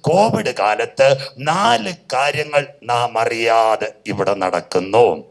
Covid കാലത്ത് നാല് കാര്യങ്ങൾ നാം അറിയാതെ ഇവിടെ നടക്കുന്നു.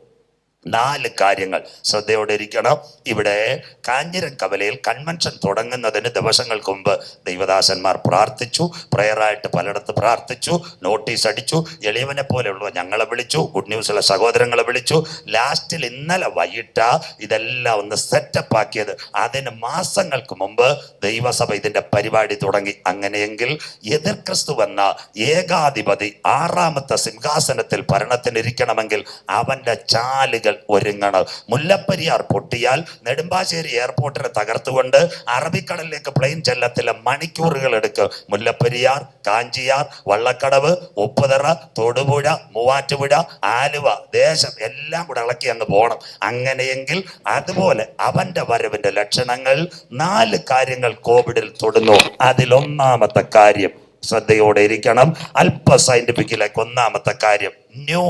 നാല് കാര്യങ്ങൾ ശ്രദ്ധയോടെ ഇരിക്കണം ഇവിടെ കാഞ്ഞിരം കവലയിൽ കൺവെൻഷൻ തുടങ്ങുന്നതിന് ദിവസങ്ങൾക്ക് മുമ്പ് ദൈവദാസന്മാർ പ്രാർത്ഥിച്ചു പ്രയറായിട്ട് പലയിടത്ത് പ്രാർത്ഥിച്ചു നോട്ടീസ് അടിച്ചു എളിയവനെ പോലെയുള്ളവ ഞങ്ങളെ വിളിച്ചു ഗുഡ് ന്യൂസിലെ സഹോദരങ്ങളെ വിളിച്ചു. ലാസ്റ്റിൽ ഇന്നലെ വൈകിട്ട ഇതെല്ലാം ഒന്ന് സെറ്റപ്പ് ആക്കിയത്. അതിന് മാസങ്ങൾക്ക് മുമ്പ് ദൈവസഭ ഇതിന്റെ പരിപാടി തുടങ്ങി. അങ്ങനെയെങ്കിൽ എതിർ ക്രിസ്തു വന്ന ഏകാധിപതി ആറാമത്തെ സിംഹാസനത്തിൽ ഭരണത്തിനിരിക്കണമെങ്കിൽ അവന്റെ ചാലുകൾ ഒരുങ്ങണം മുല്ലപ്പെരിയാർ പൊട്ടിയാൽ നെടുമ്പാശ്ശേരി എയർപോർട്ടിനെ തകർത്തുകൊണ്ട് അറബിക്കടലിലേക്ക് പ്ലെയിൻ ചെല്ലത്തില്ല മണിക്കൂറുകൾ എടുക്കും. മുല്ലപ്പെരിയാർ കാഞ്ചിയാർ വള്ളക്കടവ് ഉപ്പുതറ തൊടുപുഴ മൂവാറ്റുപുഴ ആലുവ ദേശം എല്ലാം കൂടെ ഇളക്കി അങ്ങ് പോകണം അങ്ങനെയെങ്കിൽ അതുപോലെ അവന്റെ വരവിന്റെ ലക്ഷണങ്ങൾ നാല് കാര്യങ്ങൾ കോവിഡിൽ തൊടുന്നു. അതിലൊന്നാമത്തെ കാര്യം ശ്രദ്ധയോടെ ഇരിക്കണം. അല്പ സയന്റിഫിക്കിലേക്ക് ഒന്നാമത്തെ കാര്യം ന്യൂ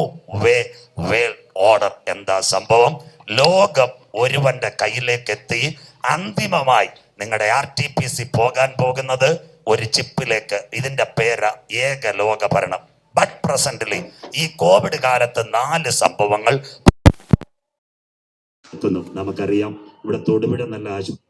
വേ വേൾ ഓർഡർ എന്താ സംഭവം? ലോകം ഒരുവന്റെ കയ്യിലേക്ക് എത്തി അന്തിമമായി നിങ്ങളുടെ ആർ ടി പി സി പോകാൻ പോകുന്നത് ഒരു ചിപ്പിലേക്ക്. ഇതിന്റെ പേര് ഏക ലോക ഭരണം ബട്ട് പ്രസന്റ്ലി ഈ കോവിഡ് കാലത്ത് നാല് സംഭവങ്ങൾ നമുക്കറിയാം. ഇവിടെ തൊടുപുഴ നല്ല ആശുപത്രി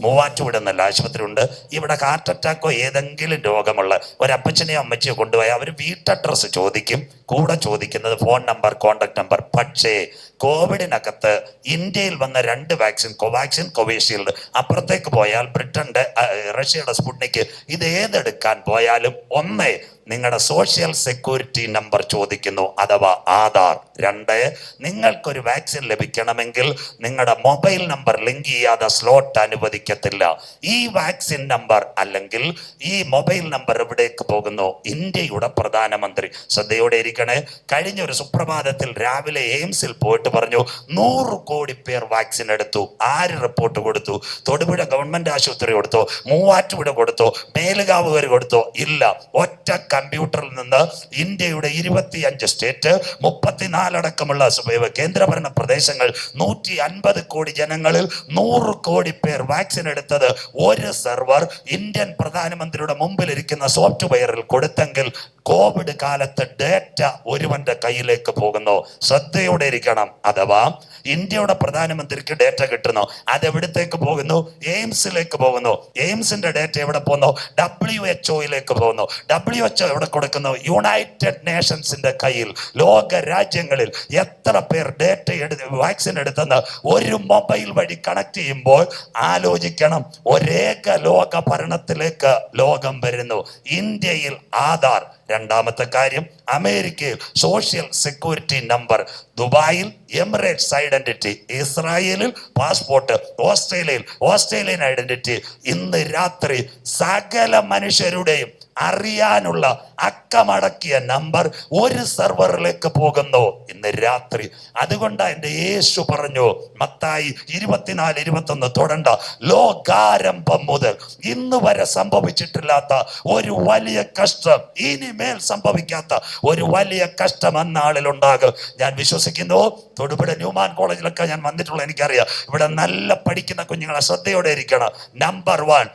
മൂവാറ്റുപുഴ നല്ല ആശുപത്രി ഉണ്ട് ഇവിടെ ഹാർട്ട് അറ്റാക്കോ ഏതെങ്കിലും രോഗമുള്ള ഒരപ്പച്ചനെയോ അമ്മച്ചയോ കൊണ്ടുപോയി അവർ വീട്ടഡ്രസ് ചോദിക്കും. കൂടെ ചോദിക്കുന്നത് ഫോൺ നമ്പർ കോണ്ടാക്ട് നമ്പർ പക്ഷേ കോവിഡിനകത്ത് ഇന്ത്യയിൽ വന്ന രണ്ട് വാക്സിൻ കോവാക്സിൻ കോവിഷീൽഡ്. അപ്പുറത്തേക്ക് പോയാൽ ബ്രിട്ടന്റെ റഷ്യയുടെ സ്പുട്നിക്ക് ഇത് ഏതെടുക്കാൻ പോയാലും ഒന്ന് നിങ്ങളുടെ സോഷ്യൽ സെക്യൂരിറ്റി നമ്പർ ചോദിക്കുന്നു അഥവാ ആധാർ. രണ്ട് നിങ്ങൾക്കൊരു വാക്സിൻ ലഭിക്കണമെങ്കിൽ നിങ്ങളുടെ മൊബൈൽ നമ്പർ ലിങ്ക് ചെയ്യാതെ സ്ലോട്ട് അനുവദിക്കത്തില്ല. ഈ വാക്സിൻ നമ്പർ അല്ലെങ്കിൽ ഈ മൊബൈൽ നമ്പർ എവിടേക്ക് പോകുന്നു? ഇന്ത്യയുടെ പ്രധാനമന്ത്രി. ശ്രദ്ധയോടെ ഇരിക്കണേ. കഴിഞ്ഞ ഒരു സുപ്രഭാതത്തിൽ രാവിലെ എയിംസിൽ പോയിട്ട് പറഞ്ഞു നൂറ് കോടി പേർ വാക്സിൻ എടുത്തു. ആര് റിപ്പോർട്ട് കൊടുത്തു? തൊടുപുഴ ഗവൺമെന്റ് ആശുപത്രി കൊടുത്തോ? മൂവാറ്റുപുഴ കൊടുത്തോ? മേലുകാവുകാർ കൊടുത്തോ? ഇല്ല. ഒറ്റ കമ്പ്യൂട്ടറിൽ നിന്ന് ഇന്ത്യയുടെ ഇരുപത്തിയഞ്ച് സ്റ്റേറ്റ് മുപ്പത്തിനാലടക്കമുള്ള സ- കേന്ദ്രഭരണ പ്രദേശങ്ങൾ നൂറ്റി അൻപത് കോടി ജനങ്ങളിൽ നൂറ് കോടി പേർ വാക്സിൻ എടുത്തത് ഒരു സെർവർ ഇന്ത്യൻ പ്രധാനമന്ത്രിയുടെ മുമ്പിൽ ഇരിക്കുന്ന സോഫ്റ്റ്വെയറിൽ കൊടുത്തെങ്കിൽ കോവിഡ് കാലത്ത് ഡേറ്റ ഒരുവന്റെ കയ്യിലേക്ക് പോകുന്നു. ശ്രദ്ധയോടെ ഇരിക്കണം. അഥവാ ഇന്ത്യയുടെ പ്രധാനമന്ത്രിക്ക് ഡേറ്റ കിട്ടുന്നു. അത് എവിടത്തേക്ക് പോകുന്നു? എയിംസിലേക്ക് പോകുന്നു. എയിംസിന്റെ ഡേറ്റ എവിടെ പോകുന്നു? ഡബ്ല്യു എച്ച് ഒയിലേക്ക് പോകുന്നു. ഡബ്ല്യു എച്ച് എവിടെ കൊടുക്കുന്നു? യുണൈറ്റഡ് നേഷൻസിന്റെ കയ്യിൽ. ലോക രാജ്യങ്ങളിൽ എത്ര പേർ ഡേറ്റ എടുത്ത് വാക്സിൻ എടുത്തെന്ന് ഒരു മൊബൈൽ വഴി കണക്ട് ചെയ്യുമ്പോൾ ആലോചിക്കണം. ഒരേക ലോക ഭരണത്തിലേക്ക് ലോകം വരുന്നു. ഇന്ത്യയിൽ ആധാർ രണ്ടാമത്തെ കാര്യം അമേരിക്കയിൽ സോഷ്യൽ സെക്യൂരിറ്റി നമ്പർ ദുബായിൽ എമിറേറ്റ്സ് ഐഡന്റിറ്റി ഇസ്രായേലിൽ പാസ്പോർട്ട് ഓസ്ട്രേലിയയിൽ ഓസ്ട്രേലിയൻ ഐഡന്റിറ്റി. ഇന്ന് രാത്രി സകല മനുഷ്യരുടെയും അറിയാനുള്ള അക്കമടക്കിയ നമ്പർ ഒരു സെർവറിലേക്ക് പോകുന്നു ഇന്ന് രാത്രി. അതുകൊണ്ട് എന്റെ യേശു പറഞ്ഞു മത്തായി ഇരുപത്തിനാല് ഇരുപത്തൊന്ന് തൊടണ്ട. ലോകാരംഭം മുതൽ ഇന്ന് വരെ സംഭവിച്ചിട്ടില്ലാത്ത ഒരു വലിയ കഷ്ടം ഇനിമേൽ സംഭവിക്കാത്ത ഒരു വലിയ കഷ്ടം അന്നാളിൽ ഉണ്ടാകും ഞാൻ വിശ്വസിക്കുന്നു തൊടുപുഴ ന്യൂമാൻ കോളേജിലൊക്കെ ഞാൻ വന്നിട്ടുള്ള എനിക്കറിയാം. ഇവിടെ നല്ല പഠിക്കുന്ന കുഞ്ഞുങ്ങളെ ശ്രദ്ധയോടെ ഇരിക്കണം. Number one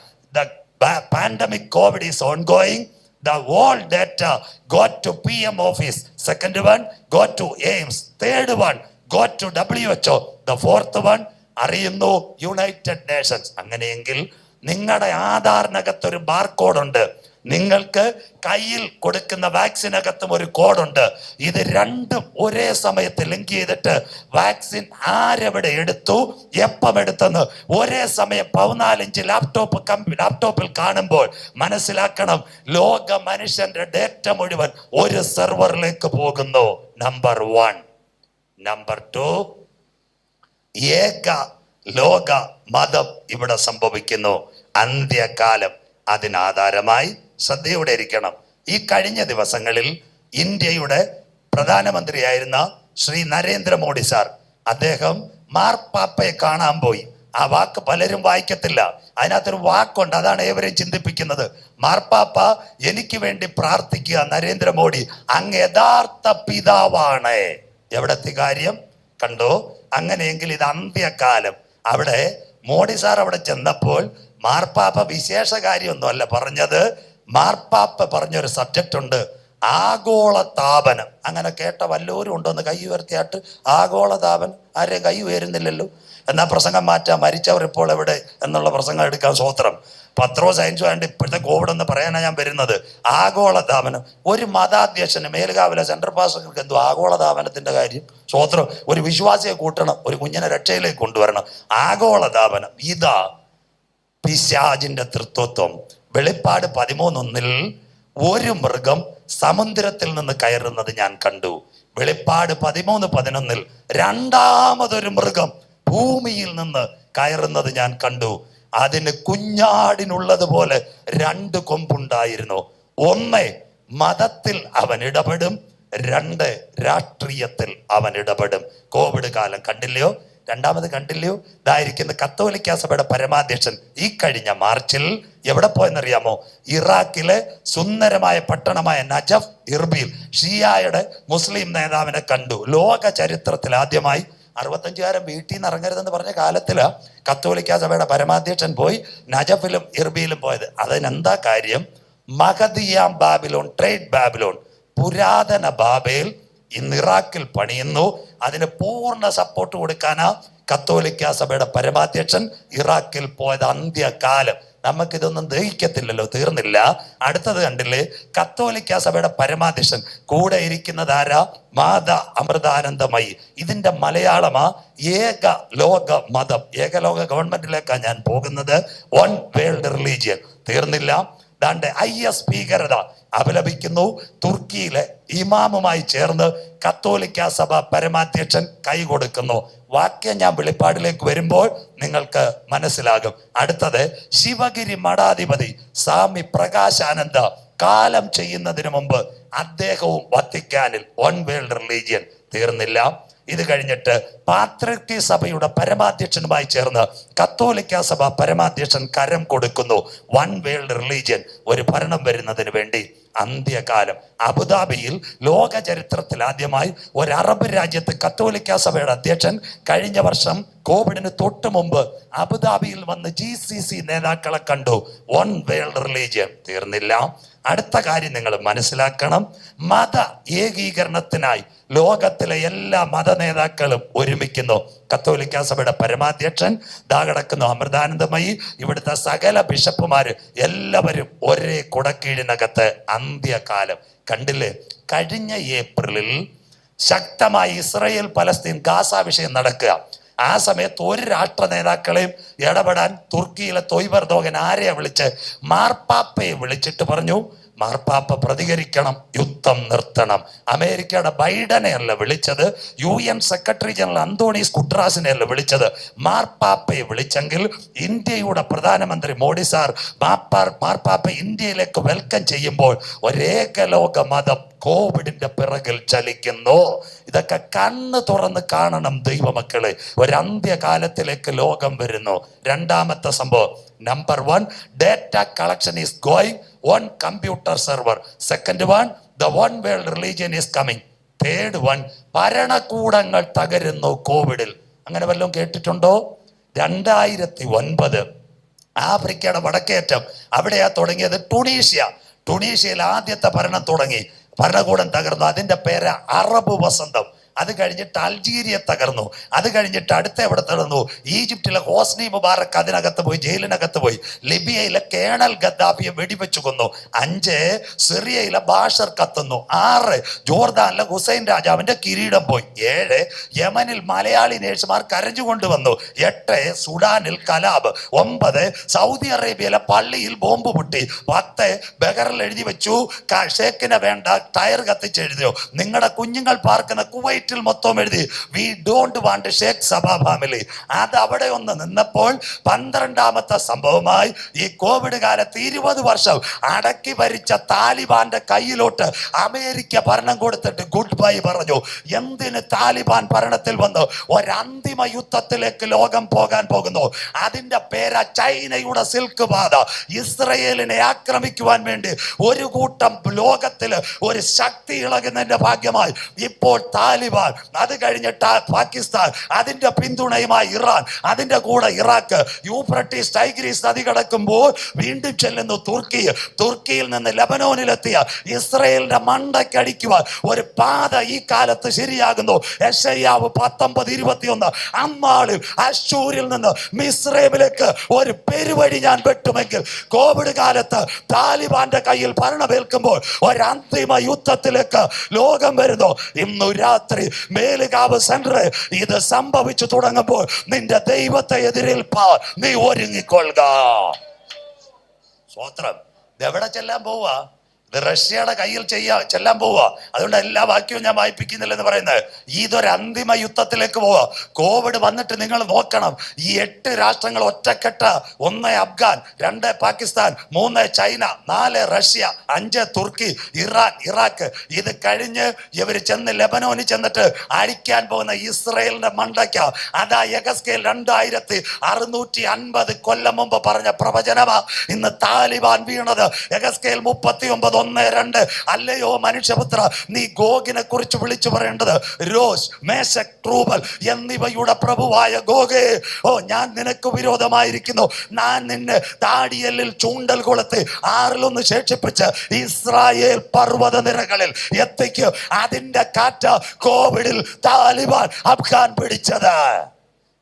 the COVID is ongoing. The going that uh, got to PM office. Second one, got to AIMS. Third one, got to WHO. The fourth one, അറിയുന്നു യുണൈറ്റഡ് നേഷൻസ് അങ്ങനെയെങ്കിൽ നിങ്ങളുടെ ആധാറിനകത്ത് ഒരു ബാർകോഡ് ഉണ്ട് നിങ്ങൾക്ക് കയ്യിൽ കൊടുക്കുന്ന വാക്സിനകത്തും ഒരു കോഡുണ്ട്. ഇത് രണ്ടും ഒരേ സമയത്ത് ലിങ്ക് ചെയ്തിട്ട് വാക്സിൻ ആരെവിടെ എടുത്തു എപ്പം എടുത്തെന്ന് ഒരേ സമയം പതിനാലിഞ്ച് ലാപ്ടോപ്പ് ലാപ്ടോപ്പിൽ കാണുമ്പോൾ മനസ്സിലാക്കണം ലോക മനുഷ്യന്റെ ഡേറ്റ മുഴുവൻ ഒരു സെർവറിലേക്ക് പോകുന്നു. Number one. നമ്പർ ടു ഏക ലോക മതം ഇവിടെ സംഭവിക്കുന്നു. അന്ത്യകാലം അതിനാധാരമായി ശ്രദ്ധയോടെ ഇരിക്കണം. ഈ കഴിഞ്ഞ ദിവസങ്ങളിൽ ഇന്ത്യയുടെ പ്രധാനമന്ത്രിയായിരുന്ന ശ്രീ നരേന്ദ്രമോദി സാർ അദ്ദേഹം മാർപ്പാപ്പയെ കാണാൻ പോയി. ആ വാക്ക് പലരും വായിക്കത്തില്ല. അതിനകത്തൊരു വാക്കുണ്ട് അതാണ് ഏവരെയും ചിന്തിപ്പിക്കുന്നത്. മാർപ്പാപ്പ എനിക്ക് വേണ്ടി പ്രാർത്ഥിക്കുക നരേന്ദ്രമോദി അങ്ങ് യഥാർത്ഥ പിതാവാണ്. എവിടത്തെ കാര്യം? കണ്ടോ? അങ്ങനെയെങ്കിൽ ഇത് അന്ത്യകാലം. അവിടെ മോഡി സാർ അവിടെ ചെന്നപ്പോൾ മാർപ്പാപ്പ വിശേഷ കാര്യമൊന്നുമല്ല പറഞ്ഞത്. മാർപ്പാപ്പ പറഞ്ഞൊരു സബ്ജക്റ്റ് ഉണ്ട് ആഗോള താപനം അങ്ങനെ കേട്ട വല്ലവരും ഉണ്ടോ എന്ന് കൈ ഉയർത്തിയാട്ട് ആഗോള താപനം ആരെയും കൈ ഉയരുന്നില്ലല്ലോ. എന്നാ പ്രസംഗം മാറ്റാം മരിച്ചവർ ഇപ്പോൾ എവിടെ എന്നുള്ള പ്രസംഗം എടുക്കാൻ സ്വോത്രം. പത്രോ സയൻസോ ആണ്ട് ഇപ്പോഴത്തെ കോവിഡ് എന്ന് പറയാനാണ് ഞാൻ വരുന്നത്. ആഗോള താപനം ഒരു മതാധ്യക്ഷന് മേലുകാവിലെ സെൻട്രൽ പാസ്റ്റർക്ക് എന്തോ ആഗോള താപനത്തിന്റെ കാര്യം? സ്വോത്രം. ഒരു വിശ്വാസിയെ കൂട്ടണം ഒരു കുഞ്ഞിനെ രക്ഷയിലേക്ക് കൊണ്ടുവരണം. ആഗോള താപനം ഇതാ പിശാജിന്റെ തൃത്വത്വം. വെളിപ്പാട് പതിമൂന്നൊന്നിൽ ഒരു മൃഗം സമുദ്രത്തിൽ നിന്ന് കയറുന്നത് ഞാൻ കണ്ടു. വെളിപ്പാട് പതിമൂന്ന് പതിനൊന്നിൽ രണ്ടാമതൊരു മൃഗം ഭൂമിയിൽ നിന്ന് കയറുന്നത് ഞാൻ കണ്ടു. അതിന് കുഞ്ഞാടിനുള്ളതുപോലെ രണ്ട് കൊമ്പുണ്ടായിരുന്നു. ഒന്ന് മതത്തിൽ അവൻ ഇടപെടും രണ്ട് രാഷ്ട്രീയത്തിൽ അവൻ ഇടപെടും. കോവിഡ് കാലം കണ്ടില്ലയോ? രണ്ടാമത് കണ്ടില്ലയോ? ഇതായിരിക്കുന്ന കത്തോലിക്ക സഭയുടെ പരമാധ്യക്ഷൻ ഈ കഴിഞ്ഞ മാർച്ചിൽ എവിടെ പോയെന്നറിയാമോ? ഇറാഖിലെ സുന്ദരമായ പട്ടണമായ നജഫ് ഇർബിൽ ഷിയായുടെ മുസ്ലിം നേതാവിനെ കണ്ടു. ലോക ചരിത്രത്തിൽ ആദ്യമായി അറുപത്തഞ്ചുകാരൻ വീട്ടിൽ നിന്ന് ഇറങ്ങരുതെന്ന് പറഞ്ഞ കാലത്തിൽ കത്തോലിക്ക സഭയുടെ പരമാധ്യക്ഷൻ പോയി നജഫിലും ഇർബിയിലും പോയത്. അതിനെന്താ കാര്യം? മഹദിയാം ബാബിലോൺ ട്രേഡ് ബാബിലോൺ പുരാതന ബാബേൽ ഇന്ന് ഇറാഖിൽ പണിയുന്നു. അതിന് പൂർണ സപ്പോർട്ട് കൊടുക്കാനാ കത്തോലിക്ക സഭയുടെ പരമാധ്യക്ഷൻ ഇറാഖിൽ പോയത് അന്ത്യകാലം. നമുക്കിതൊന്നും ദഹിക്കത്തില്ലല്ലോ തീർന്നില്ല. അടുത്തത് കണ്ടില്ലേ കത്തോലിക്ക സഭയുടെ പരമാധ്യക്ഷൻ കൂടെ ഇരിക്കുന്നത് ആരാ? മാത അമൃതാനന്ദമയി. ഇതിന്റെ മലയാളമാ ഏക ലോക മതം. ഏകലോക ഗവൺമെന്റിലേക്കാണ് ഞാൻ പോകുന്നത്. വൺ വേൾഡ് റിലീജിയൻ തീർന്നില്ല. ദാണ്ട് ഐ എസ് ഭീകരത അപലപിക്കുന്നു. തുർക്കിയിലെ ഇമാമുമായി ചേർന്ന് കത്തോലിക്ക സഭ പരമാധ്യക്ഷൻ കൈകൊടുക്കുന്നു വാക്യം ഞാൻ വെളിപ്പാടിലേക്ക് വരുമ്പോൾ നിങ്ങൾക്ക് മനസ്സിലാകും. അടുത്തത് ശിവഗിരി മഠാധിപതി സ്വാമി പ്രകാശാനന്ദ കാലം ചെയ്യുന്നതിന് മുമ്പ് അദ്ദേഹവും വത്തിക്കാനിൽ വൺ വേൾഡ് റിലീജിയൻ തീർന്നില്ല. ഇത് കഴിഞ്ഞിട്ട് പാത്രക്തി സഭയുടെ പരമാധ്യക്ഷനുമായി ചേർന്ന് കത്തോലിക്ക സഭ പരമാധ്യക്ഷൻ കരം കൊടുക്കുന്നു. വൺ വേൾഡ് റിലീജിയൻ ഒരു ഭരണം വരുന്നതിന് വേണ്ടി അന്ത്യകാലം. അബുദാബിയിൽ ലോക ചരിത്രത്തിൽ ആദ്യമായി ഒരു അറബ് രാജ്യത്ത് കത്തോലിക്ക സഭയുടെ അധ്യക്ഷൻ കഴിഞ്ഞ വർഷം കോവിഡിന് തൊട്ട് മുമ്പ് അബുദാബിയിൽ വന്ന് ജി നേതാക്കളെ കണ്ടു. വൺ വേൾഡ് റിലീജിയൻ തീർന്നില്ല. അടുത്ത കാര്യം നിങ്ങൾ മനസ്സിലാക്കണം. മത ഏകീകരണത്തിനായി ലോകത്തിലെ എല്ലാ മത നേതാക്കളും ഒരുമിക്കുന്നു. കത്തോലിക്ക സഭയുടെ പരമാധ്യക്ഷൻ ദാ കിടക്കുന്നു അമൃതാനന്ദമയി. ഇവിടുത്തെ സകല ബിഷപ്പുമാര് എല്ലാവരും ഒരേ കുടക്കീഴിനകത്ത് അന്ത്യകാലം. കണ്ടില്ലേ? കഴിഞ്ഞ ഏപ്രിലിൽ ശക്തമായി ഇസ്രയേൽ പലസ്തീൻ ഗാസ വിഷയം നടക്കുക. ആ സമയത്ത് ഒരു രാഷ്ട്ര നേതാക്കളെയും ഇടപെടാൻ തുർക്കിയിലെ തൊയ്ബർദോഗൻ ആരെയാ വിളിച്ച്? മാർപ്പാപ്പയെ വിളിച്ചിട്ട് പറഞ്ഞു മാർപ്പാപ്പ പ്രതികരിക്കണം യുദ്ധം നിർത്തണം. അമേരിക്കയുടെ ബൈഡനെ അല്ല വിളിച്ചത് U N secretary general Antonio കുട്രാസിനെ അല്ല വിളിച്ചത്. മാർപ്പാപ്പയെ വിളിച്ചെങ്കിൽ ഇന്ത്യയുടെ പ്രധാനമന്ത്രി മോഡി സാർ മാപ്പാർ മാർപ്പാപ്പ ഇന്ത്യയിലേക്ക് വെൽക്കം ചെയ്യുമ്പോൾ ഒരേകലോക മതം കോവിഡിന്റെ പിറകിൽ ചലിക്കുന്നു. ഇതൊക്കെ കണ്ണ് തുറന്ന് കാണണം ദൈവമക്കളെ. ഒരന്ത്യകാലത്തിലേക്ക് ലോകം വരുന്നു. രണ്ടാമത്തെ സംഭവം. Number one data collection is going one computer server second one the one world religion is coming third one ഭരണകൂടങ്ങൾ തകരുന്നു കോവിഡിൽ. അങ്ങനെ വല്ലതും കേട്ടിട്ടുണ്ടോ? രണ്ടായിരത്തി ഒൻപത് ആഫ്രിക്കയുടെ വടക്കേറ്റം. അവിടെയാ തുടങ്ങിയത് ടുണീഷ്യ. ടുണീഷ്യയിൽ ആദ്യത്തെ ഭരണം തുടങ്ങി. ഭരണകൂടം തകർന്നു. അതിന്റെ പേര് അറബ് വസന്തം. അത് കഴിഞ്ഞിട്ട് അൾജീരിയ തകർന്നു. അത് കഴിഞ്ഞിട്ട് അടുത്ത എവിടെ തകർന്നു? ഈജിപ്തിലെ ഹോസ്നി മുബാറക് അതിനകത്ത് പോയി ജയിലിനകത്ത് പോയി. ലിബിയയിലെ കേണൽ ഗദ്ദാഫിയെ വെടിവെച്ചു കൊന്നു. അഞ്ച് സിറിയയിലെ ബാഷർ കത്തുന്നു. ആറ് ജോർദാനിലെ ഹുസൈൻ രാജാവിന്റെ കിരീടം പോയി. ഏഴ് യമനിൽ മലയാളി നേഴ്സുമാർ കരഞ്ഞുകൊണ്ട് വന്നു എട്ട് സുഡാനിൽ കലാബ് ഒമ്പത് സൗദി അറേബ്യയിലെ പള്ളിയിൽ ബോംബ് പൊട്ടി. പത്ത് ബഹറിൽ എഴുതി വെച്ചു. ഷേഖിനെ വേണ്ട ടയർ കത്തിച്ച് എഴുതിയോ. നിങ്ങളുടെ കുഞ്ഞുങ്ങൾ പാർക്കുന്ന കുവൈറ്റിൽ മൊത്തം എഴുതി we don't want Sheikh Sabah family. അത് അവിടെ ഒന്ന് നിന്നപ്പോൾ പന്ത്രണ്ടാമത്തെ സംഭവമായി ഈ കോവിഡ് കാലത്ത് ഇരുപത് വർഷം അടക്കി ഭരിച്ച താലിബാന്റെ കയ്യിലോട്ട് അമേരിക്ക ഭരണം കൊടുത്തിട്ട് ഗുഡ് ബൈ പറഞ്ഞു. എന്തിന് താലിബാൻ ഭരണത്തിൽ വന്നു? ഒരന്തിമ യുദ്ധത്തിലേക്ക് ലോകം പോകാൻ പോകുന്നു. അതിന്റെ പേരാ ചൈനയുടെ സിൽക്ക് പാത ഇസ്രയേലിനെ ആക്രമിക്കുവാൻ വേണ്ടി ഒരു കൂട്ടം ലോകത്തിൽ ഒരു ശക്തി ഇളകുന്നതിന്റെ ഭാഗ്യമായി ഇപ്പോൾ താലിബാൻ താലിബാൻ അത് കഴിഞ്ഞിട്ട് പാകിസ്ഥാൻ അതിന്റെ പിന്തുണയുമായി ഇറാൻ അതിന്റെ കൂടെ ഇറാഖ് യൂഫ്രട്ടീസ് ടൈഗ്രീസ് നദി കടക്കുമ്പോൾ വീണ്ടും ചെല്ലുന്നു തുർക്കി. തുർക്കിയിൽ നിന്ന് ലബനോനിലെത്തിയ ഇസ്രയേലിന്റെ മണ്ടയ്ക്കടിക്കുവാൻ ഒരു പാത ഈ കാലത്ത് ശരിയാകുന്നു. യശയ്യാവ് പത്തൊമ്പത് ഇരുപത്തിയൊന്ന്. അമ്മാളിൽ അശൂരിൽ നിന്ന് മിസ്രൈമിലേക്ക് ഒരു പെരുവഴി ഞാൻ വെട്ടുമെങ്കിൽ കോവിഡ് കാലത്ത് താലിബാന്റെ കയ്യിൽ ഭരണമേൽക്കുമ്പോൾ ഒരു അന്തിമ യുദ്ധത്തിലേക്ക് ലോകം വരുന്നു. ഇന്നു രാത്രി മേലുകാവ് സെന്റർ ഇത് സംഭവിച്ചു തുടങ്ങുമ്പോൾ നിന്റെ ദൈവത്തെ എതിരേൽപ്പാ നീ ഒരുങ്ങിക്കൊള്ളുക. സ്വോത്രം എവിടെ ചെല്ലാൻ പോവാ? റഷ്യയുടെ കയ്യിൽ ചെയ്യാ ചെല്ലാൻ പോവുക. അതുകൊണ്ട് എല്ലാ വാക്യവും ഞാൻ വായിപ്പിക്കുന്നില്ല എന്ന് പറയുന്നത്. ഇതൊരു അന്തിമ യുദ്ധത്തിലേക്ക് പോവുക. കോവിഡ് വന്നിട്ട് നിങ്ങൾ നോക്കണം. ഈ എട്ട് രാഷ്ട്രങ്ങൾ ഒറ്റക്കെട്ട. ഒന്ന് അഫ്ഗാൻ രണ്ട് പാകിസ്ഥാൻ മൂന്ന് ചൈന നാല് റഷ്യ അഞ്ച് തുർക്കി ഇറാൻ ഇറാഖ്. ഇത് കഴിഞ്ഞ് ഇവർ ചെന്ന് ലെബനോനിൽ ചെന്നിട്ട് അടിക്കാൻ പോകുന്ന ഇസ്രയേലിന്റെ മണ്ടയ്ക്ക. അതാ യഗസ്കേൽ രണ്ടായിരത്തി അറുന്നൂറ്റി അൻപത് കൊല്ലം മുമ്പ് പറഞ്ഞ പ്രവചനമാ. ഇന്ന് താലിബാൻ വീണത്. യഗസ്കേൽ മുപ്പത്തി ഒമ്പത് ഒന്ന് രണ്ട്. അല്ലയോ മനുഷ്യപുത്ര നീ ഗോഗിനെ കുറിച്ച് വിളിച്ചു പറയേണ്ടത്. രോസ് മേശക് ട്രൂബൽ എന്നിവയുടെ പ്രഭുവായ ഗോഗേ. ഓ ഞാൻ നിനക്ക് വിരോധമായിരിക്കുന്നു. ഞാൻ നിന്നെ താടിയല്ലിൽ ചൂണ്ടൽ കൊളുത്തി ആറിലൊന്ന് ശേഷിപ്പിച്ച് ഇസ്രായേൽ പർവത നിരകളിൽ എത്തിക്കും. അതിന്റെ കാറ്റ കോവിഡിൽ താലിബാൻ അഫ്ഗാൻ പിടിച്ചത്.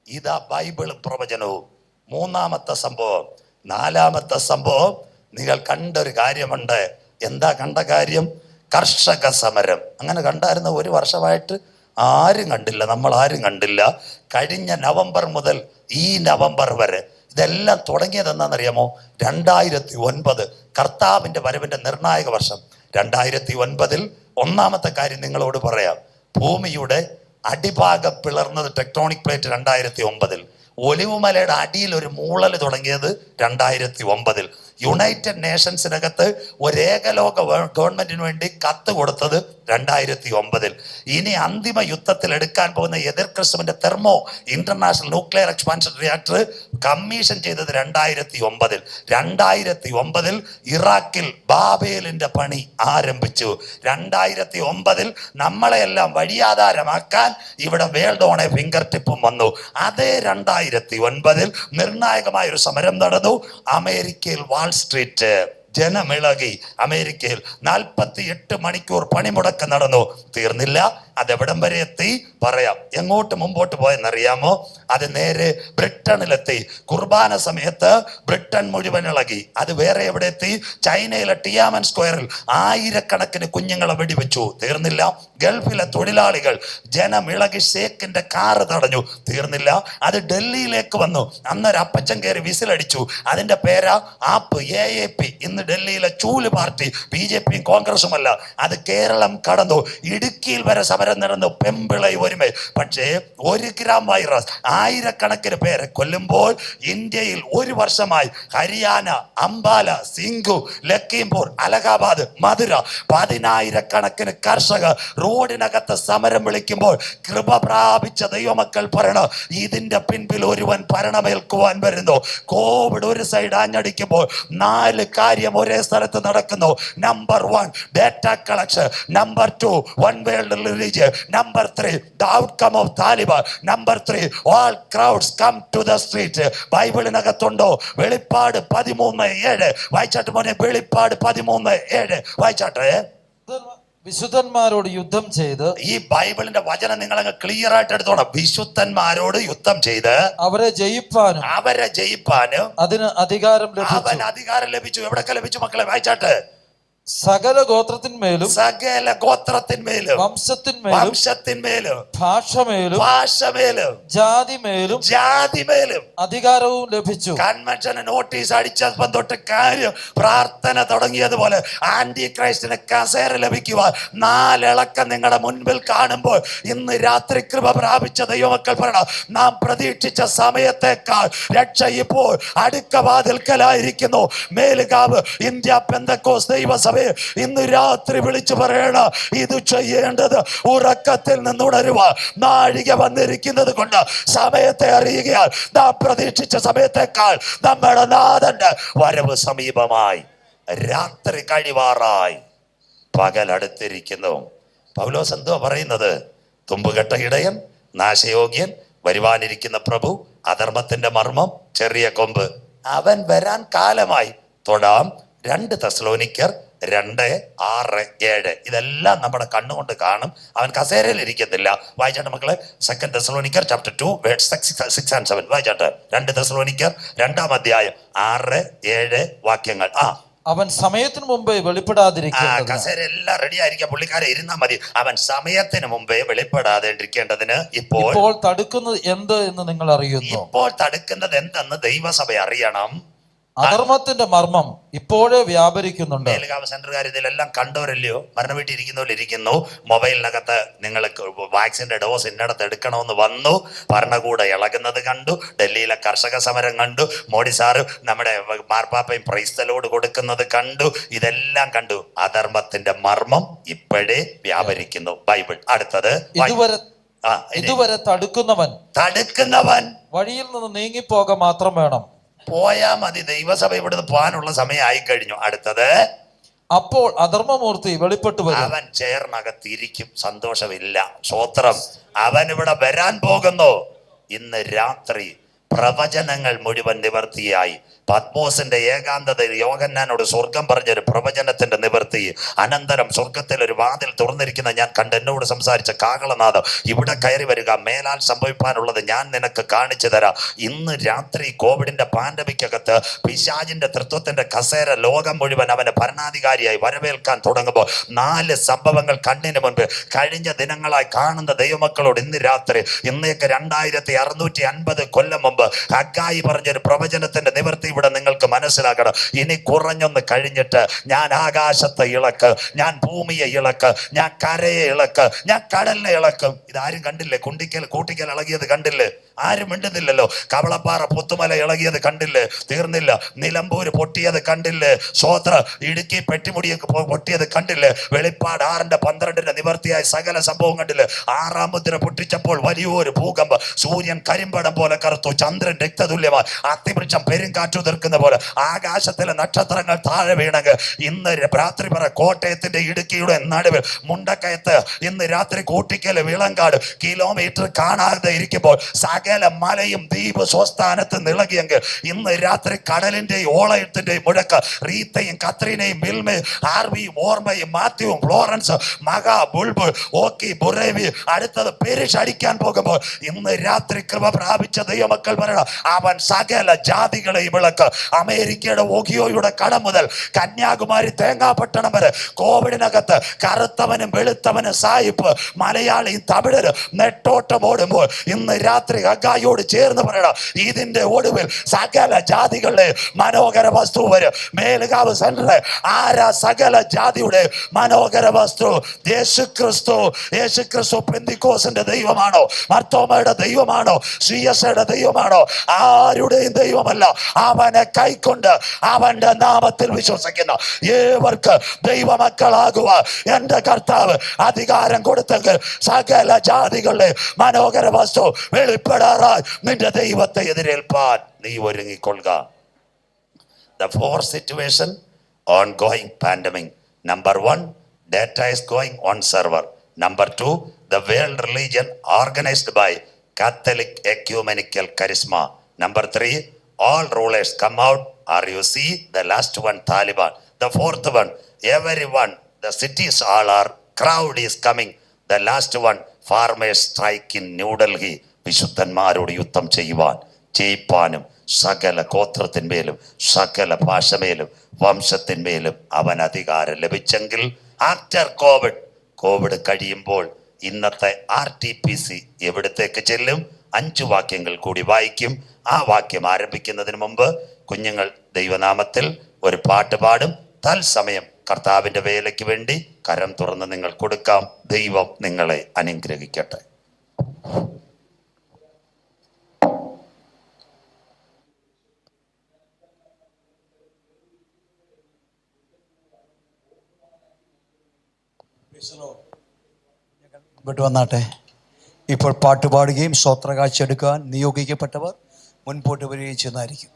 ഇതാ ബൈബിളും പ്രവചനവും. മൂന്നാമത്തെ സംഭവം. നാലാമത്തെ സംഭവം. നിങ്ങൾ കണ്ടൊരു കാര്യമുണ്ട്. എന്താ കണ്ട കാര്യം? കർഷക സമരം. അങ്ങനെ കണ്ടായിരുന്ന ഒരു വർഷമായിട്ട് ആരും കണ്ടില്ല. നമ്മൾ ആരും കണ്ടില്ല. കഴിഞ്ഞ നവംബർ മുതൽ ഈ നവംബർ വരെ ഇതെല്ലാം തുടങ്ങിയത് എന്താണെന്നറിയാമോ? രണ്ടായിരത്തി ഒൻപത് കർത്താവിന്റെ വരവിന്റെ നിർണായക വർഷം. രണ്ടായിരത്തി ഒൻപതിൽ ഒന്നാമത്തെ കാര്യം നിങ്ങളോട് പറയാം. ഭൂമിയുടെ അടിഭാഗം പിളർന്നത് ടെക്ടോണിക് പ്ലേറ്റ് രണ്ടായിരത്തി ഒമ്പതിൽ ഒലിവുമലയുടെ അടിയിൽ ഒരു മൂളൽ തുടങ്ങിയത് രണ്ടായിരത്തി ഒമ്പതിൽ യുണൈറ്റഡ് നേഷൻസിനകത്ത് ഒരു ഏകലോക ഗവൺമെന്റിന് വേണ്ടി കത്ത് കൊടുത്തത് രണ്ടായിരത്തി ഒമ്പതിൽ ഇനി അന്തിമ യുദ്ധത്തിൽ എടുക്കാൻ പോകുന്ന എതിർ ക്രിസ്തുവിന്റെ thermo international nuclear expansion reactor commission ചെയ്തത് രണ്ടായിരത്തി ഒമ്പതിൽ രണ്ടായിരത്തി ഒമ്പതിൽ ഇറാഖിൽ ബാബേലിന്റെ പണി ആരംഭിച്ചു. രണ്ടായിരത്തി ഒമ്പതിൽ നമ്മളെല്ലാം വഴിയാധാരമാക്കാൻ ഇവിടെ വേൾഡ് ഓണെ ഫിംഗർ ടിപ്പും വന്നു. അതേ രണ്ടായിരത്തി ഒൻപതിൽ നിർണായകമായ ഒരു സമരം നടന്നു. അമേരിക്കയിൽ വാൾ സ്ട്രീറ്റ് ജനമിളകി അമേരിക്കയിൽ നാൽപ്പത്തി എട്ട് മണിക്കൂർ പണിമുടക്ക് നടന്നു. തീർന്നില്ല. അതെവിടം വരെ എത്തി? പറയാം. എങ്ങോട്ട് മുമ്പോട്ട് പോയെന്നറിയാമോ? അത് നേരെ ബ്രിട്ടനിലെത്തി കുർബാന സമയത്ത് ബ്രിട്ടൻ മുഴുവൻ ഇളകി. അത് വേറെ എവിടെ എത്തി? ചൈനയിലെ ടിയാമൻ സ്ക്വയറിൽ ആയിരക്കണക്കിന് കുഞ്ഞുങ്ങളെ വെടിവെച്ചു. തീർന്നില്ല. ഗൾഫിലെ തൊഴിലാളികൾ ജനമിളകി ഷേക്കിന്റെ കാറ് തടഞ്ഞു. തീർന്നില്ല. അത് ഡൽഹിയിലേക്ക് വന്നു. അന്നൊരു അപ്പച്ചൻ കയറി വിസിലടിച്ചു. അതിന്റെ പേരാ ആപ്പ് എ എ പി ഇന്ന് ഡൽഹിയിലെ ചൂൽ പാർട്ടി ബി ജെ പിയും കോൺഗ്രസും അല്ല അത് കേരളം കടന്നു. ഇടുക്കിയിൽ വരെ സമരം നടന്നു പെമ്പിളൈ ഒരുമ. പക്ഷേ ഒരു ഗ്രാം വൈറസ് ആയിരക്കണക്കിന് പേരെ കൊല്ലുമ്പോൾ ഇന്ത്യയിൽ ഒരു വർഷമായി ഹരിയാന അംബാല സിംഗു ലക്കീംപൂർ അലഹാബാദ് മധുര പതിനായിരക്കണക്കിന് കർഷകർ റോഡിനകത്ത് സമരം വിളിക്കുമ്പോൾ കൃപ പ്രാപിച്ച ദൈവമക്കൾ പറയണം? ഇതിന്റെ പിൻപിൽ ഒരുവൻ ഭരണമേൽക്കുവാൻ വരുന്നു. കോവിഡ് ഒരു സൈഡ് ആഞ്ഞടിക്കുമ്പോൾ നാല് കാര്യം ഒരേ സ്ഥലത്ത് നടക്കുന്നു. Number one data collection number two one world religion number three the outcome of Taliban number three all crowds come to the street ബൈബിളിനകത്തുണ്ടോ? വെളിപ്പാട് പതിമൂന്ന് ഏഴ്. വായിച്ചാട്ട് മോനെ വെളിപ്പാട് പതിമൂന്ന് ഏഴ്. വായിച്ചാട്ടെ. വിശുദ്ധന്മാരോട് യുദ്ധം ചെയ്ത് ഈ ബൈബിളിന്റെ വചനം നിങ്ങൾ അങ്ങ് ക്ലിയർ ആയിട്ട് എടുത്തോണം. വിശുദ്ധന്മാരോട് യുദ്ധം ചെയ്ത് അവരെ ജയിപ്പാനും അവരെ ജയിപ്പാനും അതിന് അധികാരം ലഭിച്ചു. അവൻ അധികാരം ലഭിച്ചു. എവിടൊക്കെ ലഭിച്ചു മക്കളെ? വായിച്ചാട്ട്. സകല ഗോത്രത്തിന്മേലും സകല ഗോത്രത്തിന്മേലും വംശത്തിന്മേലും വംശത്തിന്മേലും ഭാഷമേലും ഭാഷമേലും ജാതിമേലും ജാതിമേലും അധികാരവും ലഭിച്ചു. കൺവെൻഷന് നോട്ടീസ് അടിച്ചപ്പം തൊട്ട് കാര്യം പ്രാർത്ഥന തുടങ്ങിയതുപോലെ ആന്റി ക്രൈസ്റ്റിന് കസേര ലഭിക്കുവാൻ നാലിളക്കം നിങ്ങളുടെ മുൻപിൽ കാണുമ്പോൾ ഇന്ന് രാത്രി കൃപ പ്രാപിച്ച ദൈവമക്കൾ പറയണം നാം പ്രതീക്ഷിച്ച സമയത്തേക്കാൾ രക്ഷ ഇപ്പോൾ അടുക്കവാതിൽക്കലായിരിക്കുന്നു. മേലുകാവ് ഇന്ത്യ പെന്തക്കോസ് ദൈവസഭയെ ഇന്ന് രാത്രി വിളിച്ചു പറയണ ഇത് ചെയ്യേണ്ടത് ഉറക്കത്തിൽ നിന്നുണരുക നാഴിക വന്നിരിക്കുന്നത് കൊണ്ട് സമയത്തെ അറിയുകയാൽ നാം പ്രതീക്ഷിച്ച സമയത്തേക്കാൾ നമ്മുടെ നാഥന്റെ വരവ് സമീപമായി. രാത്രി കഴിവാറായി. പകലടുത്തിരിക്കുന്നു പൗലോസ് എന്തോ പറയുന്നത്? തുമ്പുകെട്ട ഇടയൻ നാശയോഗ്യൻ വരുവാനിരിക്കുന്ന പ്രഭു അധർമ്മത്തിന്റെ മർമ്മം ചെറിയ കൊമ്പ്. അവൻ വരാൻ കാലമായി. തൊടാം രണ്ട് തെസ്ലോനിക്കർ രണ്ട് ആറ് ഏഴ്. ഇതെല്ലാം നമ്മുടെ കണ്ണുകൊണ്ട് കാണും. അവൻ കസേരയിൽ ഇരിക്കത്തില്ല. വായിച്ചാട്ടെ മക്കളെ. Second തെസ്ലോനിക്കർ chapter two word six and seven വായിച്ചാട്ടെ രണ്ട് തെസ്ലോനിക്കർ രണ്ടാം അധ്യായം. ആറ് ഏഴ് വാക്യങ്ങൾ. ആ. അവൻ സമയത്തിന് മുമ്പേ ആ വെളിപ്പെടാതിരിക്കേണ്ടതിന് കസേര എല്ലാം റെഡി ആയിരിക്കാം. പുള്ളിക്കാരെ ഇരുന്നാ മതി. അവൻ സമയത്തിന് മുമ്പേ വെളിപ്പെടാതെ ഇരിക്കേണ്ടതിന് ഇപ്പോൾ ഇപ്പോൾ തടുക്കുന്നത് എന്ത് എന്ന് നിങ്ങൾ അറിയുന്നു ഇപ്പോൾ തടുക്കുന്നത് എന്തെന്ന് ദൈവസഭ അറിയണം. അധർമ്മത്തിന്റെ മർമ്മം ഇപ്പോഴേ വ്യാപരിക്കുന്നുണ്ട്. മേലുകാവ് സെന്ററുകാർ ഇതിലെല്ലാം കണ്ടവരല്ലയോ? മരണ വീട്ടിൽ ഇരിക്കുന്നവരിയ്ക്കുന്നു മൊബൈലിനകത്ത് നിങ്ങൾ വാക്സിന്റെ ഡോസ് ഇന്നടത്ത് എടുക്കണമെന്ന് വന്നു. ഭരണകൂടം ഇളകുന്നത് കണ്ടു. ഡൽഹിയിലെ കർഷക സമരം കണ്ടു. മോഡി സാറ് നമ്മുടെ മാർപ്പാപ്പയും പ്രൈസ്തലോട് കൊടുക്കുന്നത് കണ്ടു. ഇതെല്ലാം കണ്ടു. അധർമ്മത്തിന്റെ മർമ്മം ഇപ്പോഴേ വ്യാപരിക്കുന്നു. ബൈബിൾ. അടുത്തത്. ഇതുവരെ ആ, ഇതുവരെ തടുക്കുന്നവൻ തടുക്കുന്നവൻ. വഴിയിൽ നിന്ന് നീങ്ങിപ്പോക മാത്രം വേണം. പോയാ മതി. ദൈവസഭ ഇവിടുന്ന് പോകാനുള്ള സമയമായി കഴിഞ്ഞു അടുത്തത് അപ്പോൾ അധർമ്മമൂർത്തി വെളിപ്പെട്ടു വരും. അവൻ ചേർന്നകത്തിരിക്കും സന്തോഷമില്ല. സ്വോത്രം അവൻ ഇവിടെ വരാൻ പോകുന്നു. ഇന്ന് രാത്രി പ്രവചനങ്ങൾ മുഴുവൻ നിവർത്തിയായി. പത്മോസിന്റെ ഏകാന്തത യോഗന്നാനോട് സ്വർഗം പറഞ്ഞൊരു പ്രവചനത്തിന്റെ നിവർത്തി. അനന്തരം സ്വർഗത്തിൽ ഒരു വാതിൽ തുറന്നിരിക്കുന്ന ഞാൻ കണ്ട് എന്നോട് സംസാരിച്ച കാകളനാഥം ഇവിടെ കയറി വരിക മേലാൽ സംഭവിക്കാനുള്ളത് ഞാൻ നിനക്ക് കാണിച്ചു തരാം. ഇന്ന് രാത്രി കോവിഡിന്റെ പാൻഡമിക്കകത്ത് പിശാജിന്റെ തൃത്വത്തിന്റെ കസേര ലോകം മുഴുവൻ അവനെ ഭരണാധികാരിയായി വരവേൽക്കാൻ തുടങ്ങുമ്പോൾ നാല് സംഭവങ്ങൾ കണ്ണിന് മുൻപ് കഴിഞ്ഞ ദിനങ്ങളായി കാണുന്ന ദൈവമക്കളോട് ഇന്ന് രാത്രി ഇന്നേക്ക് രണ്ടായിരത്തി അറുന്നൂറ്റി അൻപത് കൊല്ലം മുമ്പ് ഹഗായി പറഞ്ഞൊരു പ്രവചനത്തിന്റെ നിവൃത്തി ഇവിടെ നിങ്ങൾക്ക് മനസ്സിലാക്കണം. ഇനി കുറഞ്ഞൊന്ന് കഴിഞ്ഞിട്ട് ഞാൻ ആകാശത്തെ ഇളക്ക് ഞാൻ ഭൂമിയെ ഇളക്ക് ഞാൻ കരയെ ഇളക്ക് ഞാൻ കടലിനെ ഇളക്കും. ഇതാരും കണ്ടില്ലേ? കുണ്ടിക്കൽ കൂട്ടിക്കൽ ഇളകിയത് കണ്ടില്ലേ? ആരും മിണ്ടുന്നില്ലല്ലോ. കവളപ്പാറ പുത്തുമല ഇളകിയത് കണ്ടില്ലേ? തീർന്നില്ല. നിലമ്പൂര് പൊട്ടിയത് കണ്ടില്ലേ? സ്വോത്ര ഇടുക്കി പെട്ടിമുടിയൊക്കെ പൊട്ടിയത് കണ്ടില്ലേ? വെളിപ്പാട് ആറിന്റെ പന്ത്രണ്ടിന്റെ നിവർത്തിയായ സകല സംഭവം കണ്ടില്ലേ? ആറാം മുദ്ര പൊട്ടിച്ചപ്പോൾ വലിയൊരു ഭൂകമ്പം. സൂര്യൻ കരിമ്പടം പോലെ കറുത്തു. ചന്ദ്രൻ രക്തതുല്യമായി അത്തിവൃക്ഷം പെരുങ്കാറ്റു തീർക്കുന്ന പോലെ ആകാശത്തിലെ നക്ഷത്രങ്ങൾ താഴെ വീണെങ്കിൽ ഇന്ന് രാത്രി പറ കോട്ടയത്തിന്റെ ഇടുക്കിയുടെ നടുവിൽ മുണ്ടക്കയത്ത് ഇന്ന് രാത്രി കൂട്ടിക്കൽ വിളങ്കാട് കിലോമീറ്റർ കാണാതെ ഇരിക്കുമ്പോൾ സകല മലയും ദ്വീപ് സ്വസ്ഥാനത്ത് നിളകിയെങ്കിൽ ഇന്ന് രാത്രി കടലിന്റെയും ഓളയത്തിന്റെയും മുഴക്ക് റീത്തയും കത്രീനയും മിൽമയും ആർവിയും ഓർമ്മയും മാത്യുവും ഫ്ലോറൻസ് മകാ ബുൾബുൾ ഓക്കി ബുറേവി അടുത്തത് പെരിഷ് അടിക്കാൻ പോകുമ്പോൾ ഇന്ന് രാത്രി കൃപ പ്രാപിച്ച ദൈവമക്കൾ പറയണം അവൻ സകല ജാതികളെ വിളക്ക്. അമേരിക്കയുടെ ഓഹിയോയുടെ കട മുതൽ കന്യാകുമാരി തേങ്ങാപട്ടണം വരെ കോവിഡിനകത്ത് കറുത്തവനും വെളുത്തവനും സായിപ്പ് മലയാളി തമിഴര് നെട്ടോട്ടം ഓടുമ്പോൾ ഇന്ന് രാത്രി ഹഗായോട് ചേർന്ന് പറയണം ഇതിന്റെ ഒടുവിൽ സകല ജാതികളുടെ മനോഹര വസ്തു വരും മേലുകാവ് സെന്റർ ആരാ സകല ജാതിയുടെ മനോഹര വസ്തു? യേശു ക്രിസ്തു യേശു ക്രിസ്തു പെന്തിക്കോസിന്റെ ദൈവമാണോ? മർത്തോമയുടെ ദൈവമാണോ? എസ് ഐയുടെ ദൈവമാണോ ആരുടെയും ദൈവമല്ല. അവനെ കൈക്കൊണ്ട് അവന്റെ നാമത്തിൽ വിശ്വസിക്കുന്ന. ഏവർക്ക് ദൈവമക്കളാകുക എന്റെ കർത്താവ് അധികാരം കൊടുത്തെങ്കിൽ സകല ജാതികളുടെ മനോഹര വസ്തു വെളിപ്പെടാറായി നിന്റെ ദൈവത്തെ എതിരേൽപ്പാൻ നീ ഒരുങ്ങിക്കൊള്ളുക. The four situation on going pandemic number one data is going on server number two the world religion organised by catholic ecumenical charisma number three all rulers come out or you see the last one taliban the fourth one everyone the cities all are crowd is coming the last one farmers strike in new delhi വിശുദ്ധന്മാരോട് യുദ്ധം ചെയ്യുവാൻ ജയിപ്പാനും സകല ഗോത്രത്തിന്മേലും സകല ഭാഷമേലും വംശത്തിന്മേലും അവൻ അധികാരം ലഭിച്ചെങ്കിൽ after Covid Covid കഴിയുമ്പോൾ ഇന്നത്തെ R T P C എവിടത്തേക്ക് ചെല്ലും? അഞ്ചു വാക്യങ്ങൾ കൂടി വായിക്കും. ആ വാക്യം ആരംഭിക്കുന്നതിന് മുമ്പ് കുഞ്ഞുങ്ങൾ ദൈവനാമത്തിൽ ഒരു പാട്ട് പാടും. തൽസമയം കർത്താവിന്റെ വേലയ്ക്ക് വേണ്ടി കരം തുറന്ന് നിങ്ങൾ കൊടുക്കാം. ദൈവം നിങ്ങളെ അനുഗ്രഹിക്കട്ടെ. ഇങ്ങോട്ട് വന്നാട്ടെ. ഇപ്പോൾ പാട്ട് പാടുകയും സ്വത്രകാഴ്ച എടുക്കാൻ നിയോഗിക്കപ്പെട്ടവർ മുൻപോട്ട് വരികയും ചെയ്യുന്നതായിരിക്കും.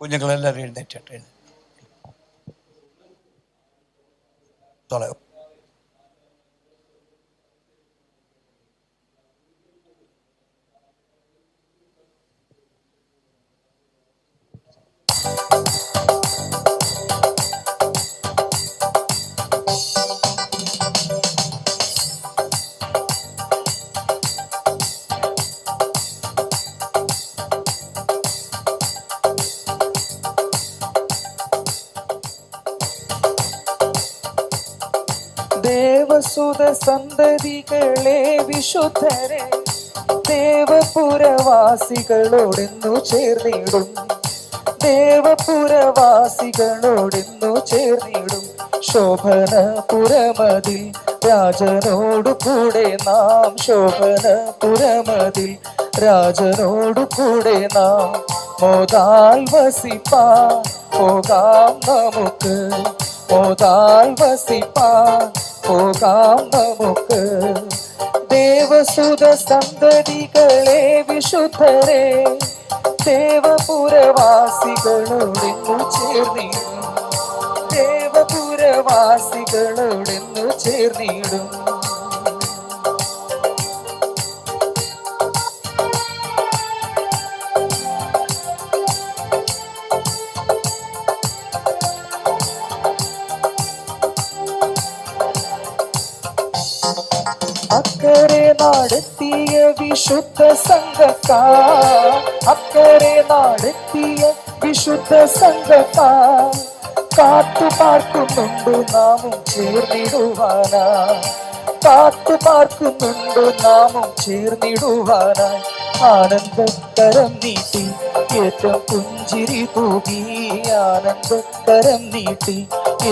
കുഞ്ഞുങ്ങളെല്ലാവരും എഴുന്നേറ്റട്ടെ തൊളയോ. ദേവസുത സന്തതികളെ വിശുദ്ധരെ ദേവപുരവാസികളോടെന്നു ചേർന്നിടും. ദേവപുരവാസികളോടെന്നു ചേർന്നിടും. ശോഭന പുരമതിൽ രാജനോടു കൂടെ നാം ശോഭന പുരമതിൽ രാജനോടു കൂടെ നാം. മോതാൽ വസിപ്പാ പോകാം നമുക്ക്. മോതാൽ വസിപ്പാൻ പോകാം നമുക്ക് ദേവസുത സന്തതികളെ വിശുദ്ധരെ ദേവപുരവാസികളോടെന്നു ചേർന്നിടും. ദേവപുരവാസികളോടെന്നു ചേർന്നിടും. നടത്തിയ വിശുദ്ധ സംഘക്കാ അക്കരെ നാടെത്തിയ വിശുദ്ധ സംഘക്കാ കാത്തു പാർക്കുന്നുണ്ട് നാമും ചേർന്നിടുവാനാ. കാത്തു പാർക്കുന്നുണ്ട് നാമും ചേർന്നിടുവാനായി ആനന്ദക്കരം നീട്ടി ഏറ്റം പുഞ്ചിരി തൂകി. ആനന്ദക്കരം നീട്ടി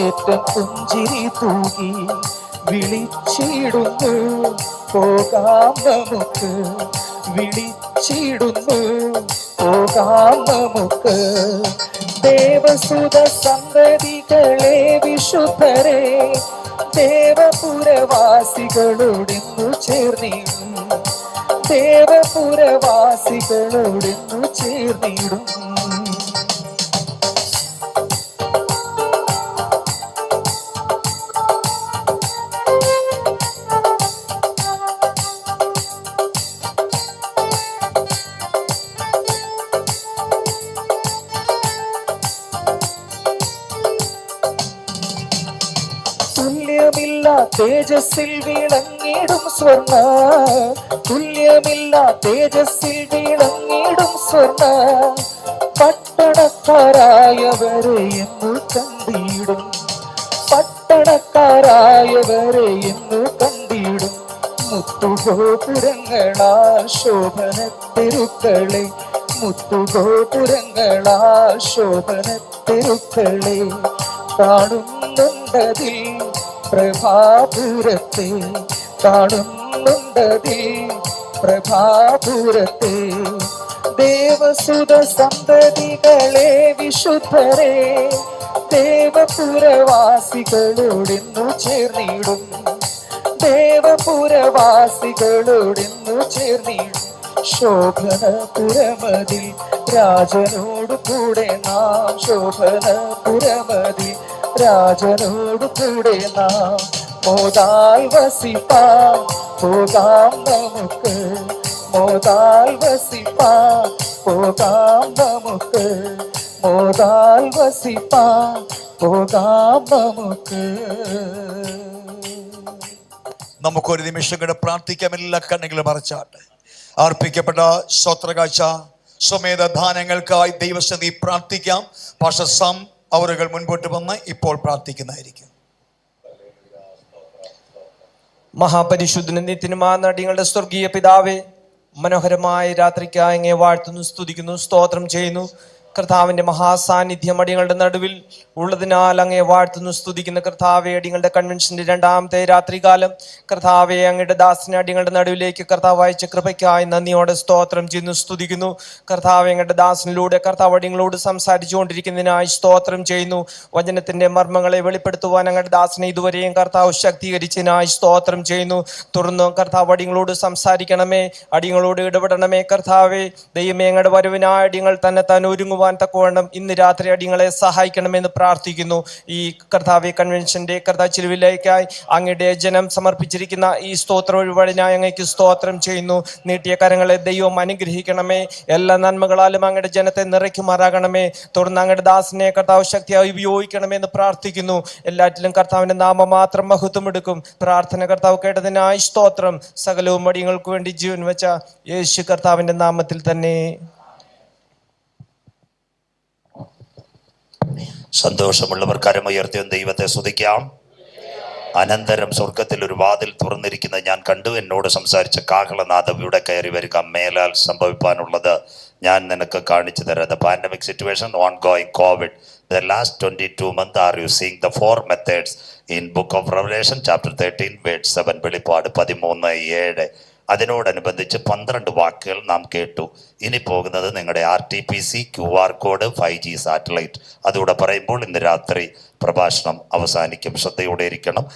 ഏറ്റം പുഞ്ചിരി തൂകി. വിളിച്ചിടുന്നു. പോകാം നമുക്ക് വിളിച്ചിടുന്നു. പോകാം നമുക്ക് ദേവസുത സംഗതികളെ വിശുദ്ധരെ ദേവപുരവാസികളോടിന്നു ചേർന്നിടും. ദേവപുരവാസികളോടിന്നു ചേർന്നിടും. തേജസ്സിൽ വിളങ്ങിടും സ്വർണ തുല്യമില്ല തേജസ്സിൽ വിളങ്ങിടും സ്വർണ പട്ടണക്കാരായവരെ എന്ന് കണ്ടിടും. പട്ടണക്കാരായവരെ എന്ന് കണ്ടിടും. മുത്തുഗോപുരങ്ങളാ ശോഭന തെരുക്കളെ മുത്തുഗോപുരങ്ങളാ ശോഭന കാണുന്നുണ്ടതിൽ പ്രഭാപുരത്തെ കാണുന്നുണ്ടതിൽ പ്രഭാപുരത്തെ ദേവസുത സന്തതികളെ വിശുദ്ധരെ ദേവപുരവാസികളോടിന്നു ചേർന്നിടും. ദേവപുരവാസികളോടിന്നു ചേർന്നിടും. ശോഭന രാജനോട് കൂടെ നാം ശോഭന പുരമതിൽ രാജനോടു കൂടെ നാം മോതാൽ വസിപ്പാം പോകാം നമുക്ക് മോതാൽ വസിപ്പാം പോകാം നമുക്ക് മോതാൽ വസിപ്പാം പോകാം നമുക്ക്. നമുക്കൊരു നിമിഷം കൂടെ പ്രാർത്ഥിക്കാം. എല്ലാ കണ്ണുകളും മറച്ചാട്ട്. അർപ്പിക്കപ്പെട്ട സ്വത്രകാഴ്ച സ്വമേധ ദാനങ്ങൾക്കായി പ്രാർത്ഥിക്കാം. പക്ഷെ സം അവരുകൾ മുൻപോട്ട് വന്ന് ഇപ്പോൾ പ്രാർത്ഥിക്കുന്നതായിരിക്കും. മഹാപരിശുദ്ധനും നിത്യനുമായ നടികളുടെ സ്വർഗീയ പിതാവേ മനോഹരമായ രാത്രിക്കായി അങ്ങേ വാഴ്ത്തുന്നു സ്തുതിക്കുന്നു സ്തോത്രം ചെയ്യുന്നു. കർത്താവിന്റെ മഹാസാന്നിധ്യം അടികളുടെ നടുവിൽ ഉള്ളതിനാൽ അങ്ങേ വാഴ്ത്തുന്നു സ്തുതിക്കുന്ന. കർത്താവെ അടികളുടെ കൺവെൻഷന്റെ രണ്ടാമത്തെ രാത്രികാലം. കർത്താവെ അങ്ങയുടെ ദാസിനെ അടികളുടെ നടുവിലേക്ക് കർത്താവ് അയച്ച കൃപയ്ക്കായി നന്ദിയോടെ സ്തോത്രം ചെയ്യുന്നു സ്തുതിക്കുന്നു. കർത്താവ് അങ്ങയുടെ ദാസനിലൂടെ കർത്താവ് അടിങ്ങളോട് സംസാരിച്ചുകൊണ്ടിരിക്കുന്നതിനായി സ്തോത്രം ചെയ്യുന്നു. വചനത്തിന്റെ മർമ്മങ്ങളെ വെളിപ്പെടുത്തുവാൻ അങ്ങയുടെ ദാസിനെ ഇതുവരെയും കർത്താവ് ശക്തീകരിച്ചതിനായി സ്തോത്രം ചെയ്യുന്നു. തുടർന്ന് കർത്താവ് അടികളോട് സംസാരിക്കണമേ അടിയങ്ങളോട് ഇടപെടണമേ. കർത്താവെ ദൈവമേ അങ്ങയുടെ വരവിനായ അടികൾ തന്നെ താൻ ഒരുങ്ങുവാൻ തക്കവണ്ണം ഇന്ന് രാത്രി അടിങ്ങളെ സഹായിക്കണമെന്ന് പ്രാർത്ഥിക്കുന്നു. ഈ കർത്താവെ കൺവെൻഷന്റെ കർത്താവ് ചിലുവിലേക്കായി അങ്ങയുടെ ജനം സമർപ്പിച്ചിരിക്കുന്ന ഈ സ്തോത്ര വഴിപാടിനായി അങ്ങേക്ക് സ്തോത്രം ചെയ്യുന്നു. നീട്ടിയ കരങ്ങളെ ദൈവം അനുഗ്രഹിക്കണമേ. എല്ലാ നന്മകളാലും അങ്ങയുടെ ജനത്തെ നിറയ്ക്കുമാറാകണമേ. തുടർന്ന് അങ്ങയുടെ ദാസനെ കർത്താവ് ശക്തിയായി ഉപയോഗിക്കണമെന്ന് പ്രാർത്ഥിക്കുന്നു. എല്ലാറ്റിലും കർത്താവിന്റെ നാമം മാത്രം മഹത്വം എടുക്കും. പ്രാർത്ഥന കർത്താവ് കേട്ടതിനായി സ്തോത്രം. സകലവും മടിയങ്ങൾക്ക് വേണ്ടി ജീവൻ വെച്ച യേശു കർത്താവിന്റെ നാമത്തിൽ തന്നെ. സന്തോഷമുള്ളവർ കരമുയർത്തിയും ദൈവത്തെ സ്തുതിക്കാം. അനന്തരം സ്വർഗത്തിൽ ഒരു വാതിൽ തുറന്നിരിക്കുന്നത് ഞാൻ കണ്ടു. എന്നോട് സംസാരിച്ച കാഹളനാഥം ഇവിടെ കയറി വരിക. മേലാൽ സംഭവിക്കാനുള്ളത് ഞാൻ നിനക്ക് കാണിച്ചു തരാം. The pandemic situation on going covid the last twenty two month are you seeing the four methods in book of Revelation chapter thirteen word seven വെളിപ്പാട് പതിമൂന്ന് ഏഴ്. അതിനോടനുബന്ധിച്ച് പന്ത്രണ്ട് വാക്കുകൾ നാം കേട്ടു. ഇനി പോകുന്നത് നിങ്ങളുടെ R T P C Q R code five G satellite. അതുകൂടെ പറയുമ്പോൾ ഇന്ന് രാത്രി പ്രഭാഷണം അവസാനിക്കും. ശ്രദ്ധയോടെ ഇരിക്കണം.